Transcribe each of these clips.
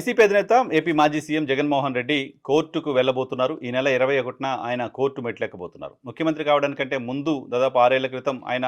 YCP అధినేత AP మాజీ CM Jaganmohan Reddy కోర్టుకు వెళ్ళబోతున్నారు. ఈ నెల ఇరవై ఒకటిన ఆయన కోర్టు మెట్లెక్కబోతున్నారు. ముఖ్యమంత్రి కావడానికంటే ముందు దాదాపు ఆరేళ్ళ క్రితం ఆయన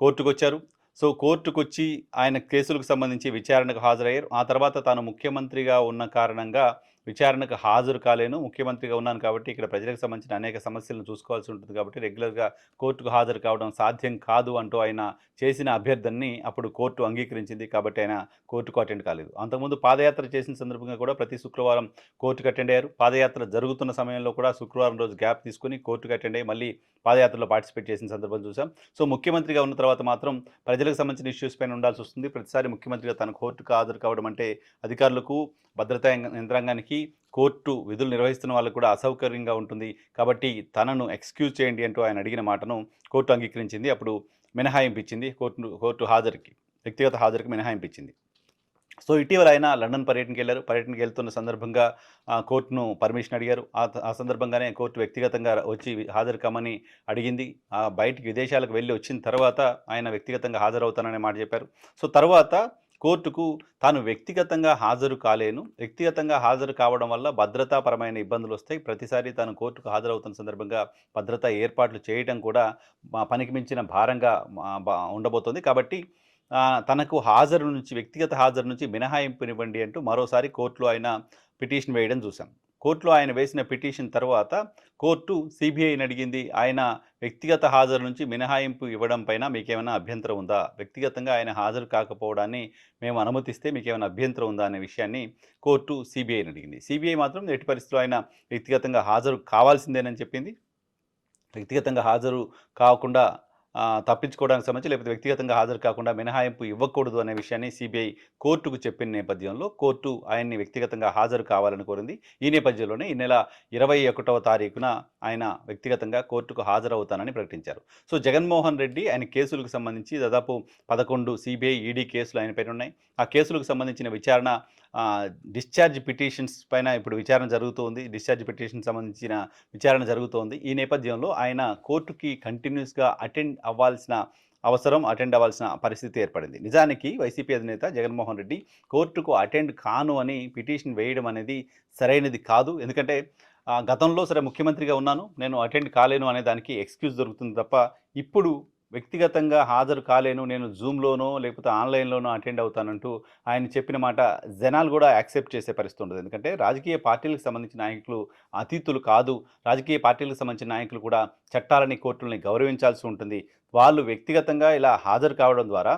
కోర్టుకు వచ్చారు సో కోర్టుకు వచ్చి ఆయన కేసులకు సంబంధించి విచారణకు హాజరయ్యారు. ఆ తర్వాత తాను ముఖ్యమంత్రిగా ఉన్న కారణంగా విచారణకు హాజరు కాలేను. ముఖ్యమంత్రిగా ఉన్నాను కాబట్టి ఇక్కడ ప్రజలకు సంబంధించిన అనేక సమస్యలను చూసుకోవాల్సి ఉంటుంది కాబట్టి రెగ్యులర్గా కోర్టుకు హాజరు కావడం సాధ్యం కాదు అంటూ ఆయన చేసిన అభ్యర్థనని అప్పుడు కోర్టు అంగీకరించింది కాబట్టి ఆయన కోర్టుకు అటెండ్ కాలేదు. అంతకుముందు పాదయాత్ర చేసిన సందర్భంగా కూడా ప్రతి శుక్రవారం కోర్టుకు అటెండ్ అయ్యారు. పాదయాత్ర జరుగుతున్న సమయంలో కూడా శుక్రవారం రోజు గ్యాప్ తీసుకుని కోర్టుకు అటెండ్ అయ్యి మళ్ళీ పాదయాత్రలో పార్టిసిపేట్ చేసిన సందర్భం చూసాం సో ముఖ్యమంత్రిగా ఉన్న తర్వాత మాత్రం ప్రజలకు సంబంధించిన ఇష్యూస్ పైన ఉండాల్సి వస్తుంది. ప్రతిసారి ముఖ్యమంత్రిగా తన కోర్టుకు హాజరు కావడం అంటే అధికారులకు భద్రతా యంత్రాంగానికి కోర్టు విధులు నిర్వహిస్తున్న వాళ్ళకు కూడా అసౌకర్యంగా ఉంటుంది. కాబట్టి తనను ఎక్స్క్యూజ్ చేయండి అంటూ ఆయన అడిగిన మాటను కోర్టు అంగీకరించింది. అప్పుడు మినహాయింపించింది కోర్టు కోర్టు హాజరుకి వ్యక్తిగత హాజరుకి మినహాయింపించింది సో ఇటీవల ఆయన లండన్ పర్యటనకి వెళ్ళారు. పర్యటనకి వెళ్తున్న సందర్భంగా కోర్టును పర్మిషన్ అడిగారు. ఆ సందర్భంగానే కోర్టు వ్యక్తిగతంగా వచ్చి హాజరు కమ్మని అడిగింది. ఆ బయటికి విదేశాలకు వెళ్ళి వచ్చిన తర్వాత ఆయన వ్యక్తిగతంగా హాజరవుతాననే మాట చెప్పారు. సో తర్వాత కోర్టుకు తాను వ్యక్తిగతంగా హాజరు కాలేను. వ్యక్తిగతంగా హాజరు కావడం వల్ల భద్రతాపరమైన ఇబ్బందులు వస్తాయి. ప్రతిసారి తాను కోర్టుకు హాజరవుతున్న సందర్భంగా భద్రతా ఏర్పాట్లు చేయడం కూడా మా పనికి మించిన భారంగా ఉండబోతోంది. కాబట్టి తనకు హాజరు నుంచి వ్యక్తిగత హాజరు నుంచి మినహాయింపునివ్వండి అంటూ మరోసారి కోర్టులో ఆయన పిటిషన్ వేయడం చూశాం. కోర్టులో ఆయన వేసిన పిటిషన్ తర్వాత కోర్టు సిబిఐని అడిగింది. ఆయన వ్యక్తిగత హాజరు నుంచి మినహాయింపు ఇవ్వడం పైన మీకేమైనా అభ్యంతరం ఉందా? వ్యక్తిగతంగా ఆయన హాజరు కాకపోవడాన్ని మేము అనుమతిస్తే మీకేమైనా అభ్యంతరం ఉందా అనే విషయాన్ని కోర్టు సిబిఐని అడిగింది. సిబిఐ మాత్రం ఎట్టి పరిస్థితుల్లో ఆయన వ్యక్తిగతంగా హాజరు కావాల్సిందేనని చెప్పింది. వ్యక్తిగతంగా హాజరు కాకుండా తప్పించుకోవడానికి సంబంధించి లేకపోతే వ్యక్తిగతంగా హాజరు కాకుండా మినహాయింపు ఇవ్వకూడదు అనే విషయాన్ని సిబిఐ కోర్టుకు చెప్పిన నేపథ్యంలో కోర్టు ఆయన్ని వ్యక్తిగతంగా హాజరు కావాలని కోరింది. ఈ నేపథ్యంలోనే ఈ నెల ఇరవై ఒకటవ తారీఖున ఆయన వ్యక్తిగతంగా కోర్టుకు హాజరవుతానని ప్రకటించారు. సో జగన్మోహన్ రెడ్డి ఆయన కేసులకు సంబంధించి దాదాపు పదకొండు సిబిఐ ఈడీ కేసులు ఆయన పైన ఉన్నాయి. ఆ కేసులకు సంబంధించిన విచారణ డిశ్చార్జ్ పిటిషన్స్ పైన ఇప్పుడు విచారణ జరుగుతోంది. డిశ్చార్జ్ పిటిషన్ సంబంధించిన విచారణ జరుగుతోంది. ఈ నేపథ్యంలో ఆయన కోర్టుకి కంటిన్యూస్గా అటెండ్ అవ్వాల్సిన అవసరం అటెండ్ అవ్వాల్సిన పరిస్థితి ఏర్పడింది. నిజానికి వైసీపీ అధినేత జగన్మోహన్ రెడ్డి కోర్టుకు అటెండ్ కాను అని పిటిషన్ వేయడం అనేది సరైనది కాదు. ఎందుకంటే గతంలో సరే ముఖ్యమంత్రిగా ఉన్నాను నేను అటెండ్ కాలేను అనే దానికి ఎక్స్క్యూజ్ దొరుకుతుంది తప్ప ఇప్పుడు వ్యక్తిగతంగా హాజరు కాలేను నేను జూమ్లోనో లేకపోతే ఆన్లైన్లోనో అటెండ్ అవుతానంటూ ఆయన చెప్పిన మాట జనాలు కూడా యాక్సెప్ట్ చేసే పరిస్థితి ఉండదు. ఎందుకంటే రాజకీయ పార్టీలకు సంబంధించిన నాయకులు అతీతులు కాదు. రాజకీయ పార్టీలకు సంబంధించిన నాయకులు కూడా చట్టాలని కోర్టులని గౌరవించాల్సి ఉంటుంది. వాళ్ళు వ్యక్తిగతంగా ఇలా హాజరు కావడం ద్వారా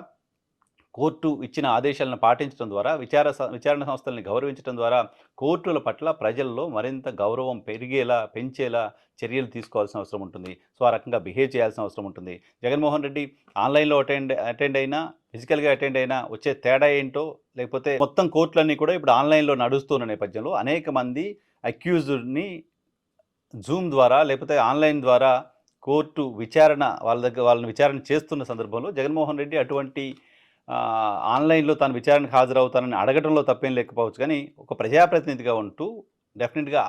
కోర్టు ఇచ్చిన ఆదేశాలను పాటించడం ద్వారా విచార స- విచారణ సంస్థల్ని గౌరవించడం ద్వారా కోర్టుల పట్ల ప్రజల్లో మరింత గౌరవం పెరిగేలా పెంచేలా చర్యలు తీసుకోవాల్సిన అవసరం ఉంటుంది. సో ఆ రకంగా బిహేవ్ చేయాల్సిన అవసరం ఉంటుంది. జగన్మోహన్ రెడ్డి ఆన్లైన్లో అటెండ్ అటెండ్ అయినా ఫిజికల్గా అటెండ్ అయినా వచ్చే తేడా ఏంటో లేకపోతే మొత్తం కోర్టులన్నీ కూడా ఇప్పుడు ఆన్లైన్లో నడుస్తున్న నేపథ్యంలో అనేక మంది అక్యూజ్డ్ని జూమ్ ద్వారా లేకపోతే ఆన్లైన్ ద్వారా కోర్టు విచారణ వాళ్ళ దగ్గర వాళ్ళని విచారణ చేస్తున్న సందర్భంలో జగన్మోహన్ రెడ్డి అటువంటి ఆన్లైన్లో తాను విచారణకు హాజరవుతానని అడగడంలో తప్పేం లేకపోవచ్చు. కానీ ఒక ప్రజాప్రతినిధిగా ఉంటూ డెఫినెట్గా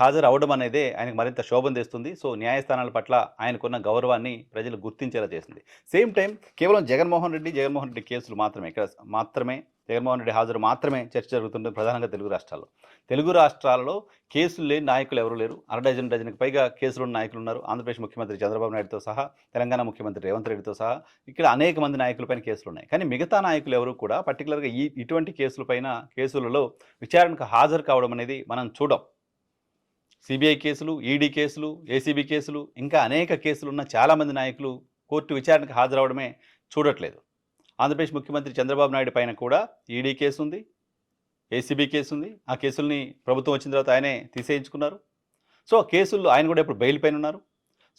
హాజరు అవడం అనేదే ఆయనకు మరింత శోభం తెస్తుంది. సో న్యాయస్థానాల పట్ల ఆయనకున్న గౌరవాన్ని ప్రజలు గుర్తించేలా చేస్తుంది. సేమ్ టైం కేవలం జగన్మోహన్ రెడ్డి జగన్మోహన్ రెడ్డి కేసులు మాత్రమే ఇక్కడ మాత్రమే జగన్మోహన్ రెడ్డి హాజరు మాత్రమే చర్చ జరుగుతుంది ప్రధానంగా తెలుగు రాష్ట్రాల్లో. తెలుగు రాష్ట్రాలలో కేసులు లేని నాయకులు ఎవరు లేరు. అర డజన్ డజన్కి పైగా కేసులు ఉన్న నాయకులు ఉన్నారు. ఆంధ్రప్రదేశ్ ముఖ్యమంత్రి చంద్రబాబు నాయుడుతో సహా తెలంగాణ ముఖ్యమంత్రి రేవంత్ రెడ్డితో సహా ఇక్కడ అనేక మంది నాయకులపైన కేసులు ఉన్నాయి. కానీ మిగతా నాయకులు ఎవరు కూడా పర్టికులర్గా ఈ ఇటువంటి కేసులపైన కేసులలో విచారణకు హాజరు కావడం అనేది మనం చూడం. సిబిఐ కేసులు ఈడీ కేసులు ఏసీబీ కేసులు ఇంకా అనేక కేసులు ఉన్న చాలామంది నాయకులు కోర్టు విచారణకు హాజరవడమే చూడట్లేదు. ఆంధ్రప్రదేశ్ ముఖ్యమంత్రి చంద్రబాబు నాయుడు పైన కూడా ఈడీ కేసు ఉంది ఏసీబీ కేసు ఉంది. ఆ కేసుల్ని ప్రభుత్వం వచ్చిన తర్వాత ఆయనే తీసేయించుకున్నారు. సో ఆ కేసుల్లో ఆయన కూడా ఇప్పుడు బెయిల్ పైన ఉన్నారు.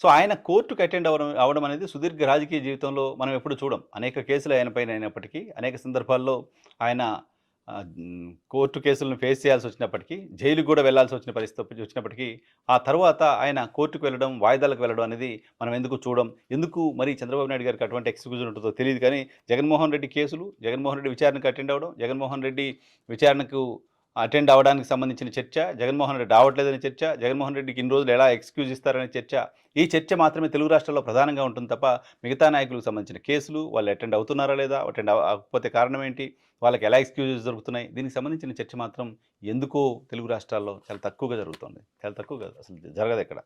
సో ఆయన కోర్టుకు అటెండ్ అవ్వడం అవడం అనేది సుదీర్ఘ రాజకీయ జీవితంలో మనం ఎప్పుడు చూడం. అనేక కేసులు ఆయన పైన అయినప్పటికీ అనేక సందర్భాల్లో ఆయన కోర్టు కేసులను ఫేస్ చేయాల్సి వచ్చినప్పటికీ జైలుకు కూడా వెళ్ళాల్సి వచ్చిన పరిస్థితి వచ్చినప్పటికీ ఆ తర్వాత ఆయన కోర్టుకు వెళ్ళడం వాయిదాలకు వెళ్ళడం అనేది మనం ఎందుకు చూడం? ఎందుకు మరి చంద్రబాబు నాయుడు గారికి అటువంటి ఎక్స్క్యూజ్ ఉంటుందో తెలియదు కానీ జగన్మోహన్ రెడ్డి కేసులు జగన్మోహన్ రెడ్డి విచారణకు అటెండ్ అవ్వడం జగన్మోహన్ రెడ్డి విచారణకు అటెండ్ అవ్వడానికి సంబంధించిన చర్చ జగన్మోహన్ రెడ్డి రావట్లేదని చర్చ జగన్మోహన్ రెడ్డికి ఇన్ని రోజులు ఎలా ఎక్స్క్యూజ్ ఇస్తారనే చర్చ ఈ చర్చ మాత్రమే తెలుగు రాష్ట్రాల్లో ప్రధానంగా ఉంటుంది తప్ప మిగతా నాయకులకు సంబంధించిన కేసులు వాళ్ళు అటెండ్ అవుతున్నారా లేదా అటెండ్ అవ్వకపోతే కారణం ఏంటి వాళ్ళకి ఎలా ఎక్స్క్యూజెస్ దొరుకుతున్నాయి దీనికి సంబంధించిన చర్చ మాత్రం ఎందుకో తెలుగు రాష్ట్రాల్లో చాలా తక్కువగా జరుగుతుంది. చాలా తక్కువగా అసలు జరగదు ఎక్కడ.